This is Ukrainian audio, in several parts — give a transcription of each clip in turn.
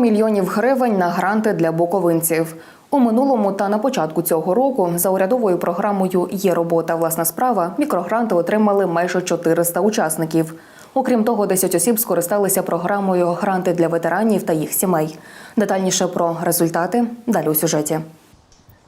мільйонів гривень на гранти для буковинців. У минулому та на початку цього року за урядовою програмою Є робота, власна справа мікрогранти отримали майже 400 учасників. Окрім того, 10 осіб скористалися програмою Гранти для ветеранів та їх сімей. Детальніше про результати далі у сюжеті.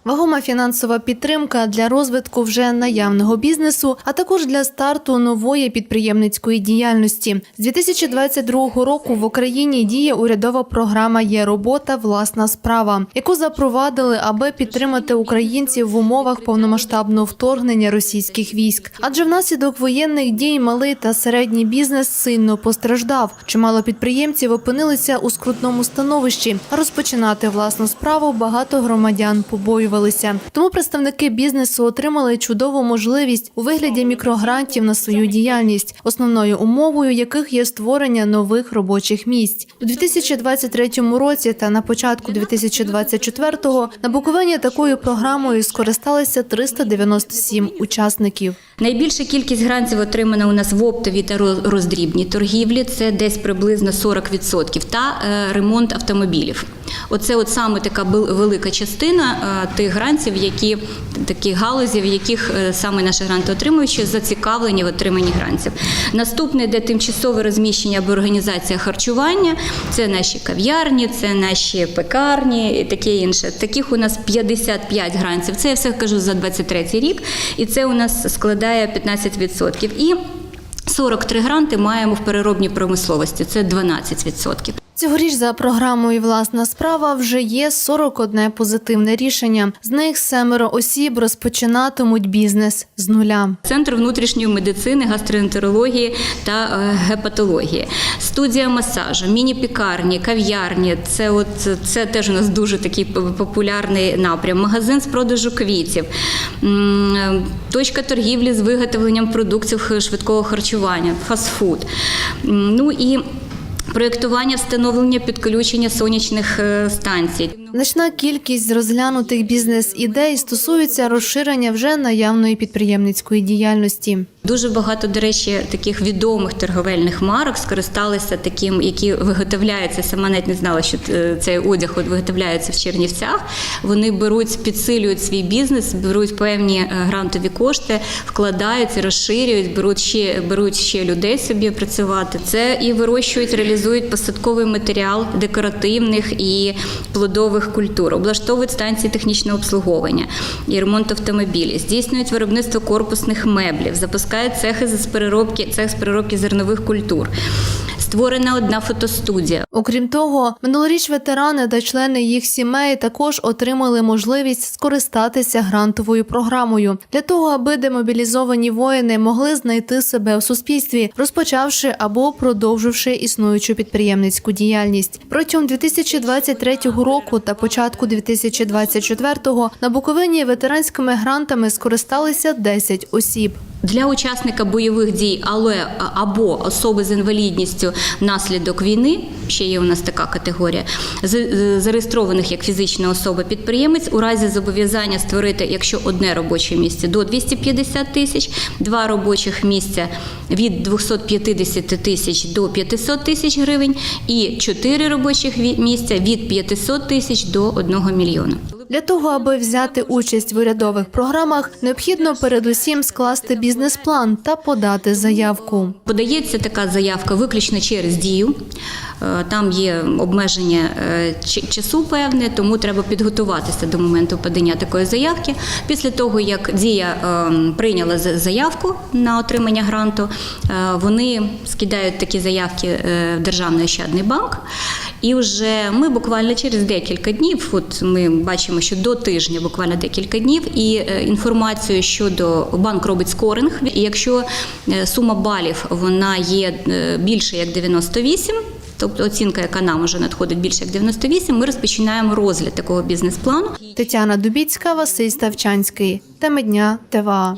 Вагома фінансова підтримка для розвитку вже наявного бізнесу, а також для старту нової підприємницької діяльності. З 2022 року в Україні діє урядова програма Є робота, власна справа, яку запровадили, аби підтримати українців в умовах повномасштабного вторгнення російських військ. Адже внаслідок воєнних дій малий та середній бізнес сильно постраждав. Чимало підприємців опинилися у скрутному становищі. Розпочинати власну справу багато громадян побоювалися. Тому представники бізнесу отримали чудову можливість у вигляді мікрогрантів на свою діяльність, основною умовою яких є створення нових робочих місць. У 2023 році та на початку 2024-го на Буковині такою програмою скористалися 397 учасників. Найбільша кількість грантів отримана у нас в оптовій та роз- роздрібній торгівлі. Це десь приблизно 40%, та е, ремонт автомобілів. Оце от саме така велика частина е, тих грантів, які такі галузі, в яких е, саме наші гранти що зацікавлені в отриманні грантів. Наступне йде тимчасове розміщення або організація харчування. Це наші кав'ярні, це наші пекарні і таке інше. Таких у нас 55 грантів. Це я все кажу за 23 рік, і це у нас складає 15%. І 43 гранти маємо в переробній промисловості. Це 12%. Цьогоріч за програмою Власна справа вже є 41 позитивне рішення. З них семеро осіб розпочинатимуть бізнес з нуля. Центр внутрішньої медицини, гастроентерології та е, гепатології, студія масажу, міні-пікарні, кав'ярні. Це от це теж у нас дуже такий популярний напрям. Магазин з продажу квітів, точка торгівлі з виготовленням продуктів швидкого харчування, фастфуд. Ну і проєктування встановлення підключення сонячних е, станцій. Значна кількість розглянутих бізнес-ідей стосується розширення вже наявної підприємницької діяльності. Дуже багато, до речі, таких відомих торговельних марок скористалися таким, які виготовляються. Сама навіть не знала, що е, цей одяг от виготовляється в Чернівцях. Вони беруть, підсилюють свій бізнес, беруть певні е, грантові кошти, вкладаються, розширюють, беруть ще беруть ще людей собі працювати. Це і вирощують, реалізують посадковий матеріал декоративних і плодових культур, облаштовують станції технічного обслуговування і ремонт автомобілів, здійснюють виробництво корпусних меблів, запускають цехи з переробки, цех з переробки зернових культур. Створена одна фотостудія. Окрім того, минулоріч ветерани та члени їх сімей також отримали можливість скористатися грантовою програмою для того, аби демобілізовані воїни могли знайти себе у суспільстві, розпочавши або продовживши існуючу підприємницьку діяльність. Протягом 2023 року та початку 2024 на Буковині ветеранськими грантами скористалися 10 осіб. Для учасника бойових дій, але або особи з інвалідністю внаслідок війни, ще є у нас така категорія, зареєстрованих як фізична особа підприємець у разі зобов'язання створити, якщо одне робоче місце до 250 тисяч, два робочих місця від 250 тисяч до 500 тисяч гривень, і чотири робочих місця від 500 тисяч до 1 мільйона. Для того, аби взяти участь в урядових програмах, необхідно передусім скласти бізнес-план та подати заявку. Подається така заявка виключно через дію. Е, Там є обмеження е, часу певне, тому треба підготуватися до моменту подання такої заявки. Після того, як дія е, прийняла заявку на отримання гранту, вони скидають такі заявки в Державний ощадний банк. І вже ми буквально через декілька днів, от ми бачимо, що до тижня, буквально декілька днів, і інформацію щодо банк робить скоринг. І якщо сума балів вона є більше як 98, тобто оцінка, яка нам вже надходить більше як 98, ми розпочинаємо розгляд такого бізнес-плану. Тетяна Дубіцька, Василь Ставчанський. Теми дня ТВА.